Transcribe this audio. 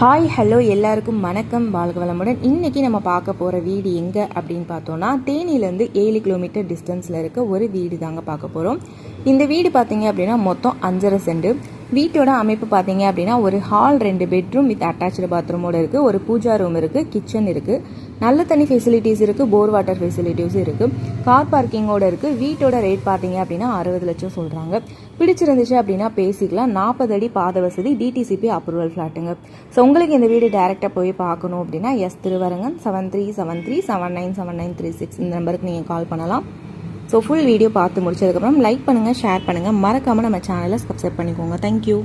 Hi hello எல்லாருக்கும் வணக்கம். வாழ்க வளமுடன். இன்றைக்கி நம்ம பார்க்க போகிற வீடு எங்கே அப்படின்னு பார்த்தோன்னா தேனியிலேருந்து ஏழு கிலோமீட்டர் டிஸ்டன்ஸில் இருக்க ஒரு வீடு தாங்க பார்க்க போகிறோம் இந்த வீடு பார்த்தீங்க அப்படின்னா மொத்தம் அஞ்சரை செண்டு வீட்டோட அமைப்பு பார்த்தீங்க அப்படின்னா ஒரு ஹால் ரெண்டு பெட்ரூம் வித் அட்டாச்சு பாத்ரூமோட இருக்குது ஒரு பூஜா ரூம் இருக்குது கிச்சன் இருக்குது நல்ல தண்ணி ஃபெசிலிட்டிஸ் இருக்குது போர் வாட்டர் ஃபெசிலிட்டிஸும் இருக்குது கார் பார்க்கிங்கோட இருக்குது வீட்டோட ரேட் பார்த்தீங்க அப்படின்னா அறுபது லட்சம் சொல்கிறாங்க பிடிச்சிருந்துச்சு அப்படின்னா பேசிக்கலாம். நாற்பது அடி பாத வசதி டிடிசிபி அப்ரூவல் ஃப்ளாட்டுங்க ஸோ உங்களுக்கு இந்த வீடு டேரெக்டாக போய் பார்க்கணும் அப்படின்னா S Thiruvarangan seven three seven three seven nine seven nine three six இந்த நம்பருக்கு நீங்கள் கால் பண்ணலாம். ஸோ ஃபுல் வீடியோ பார்த்து முடிச்சதுக்கப்புறம் லைக் பண்ணுங்கள் ஷேர் பண்ணுங்கள் மறக்காமல் நம்ம சேனலை சப்ஸ்கிரைப் பண்ணிக்கோங்க. தேங்க்யூ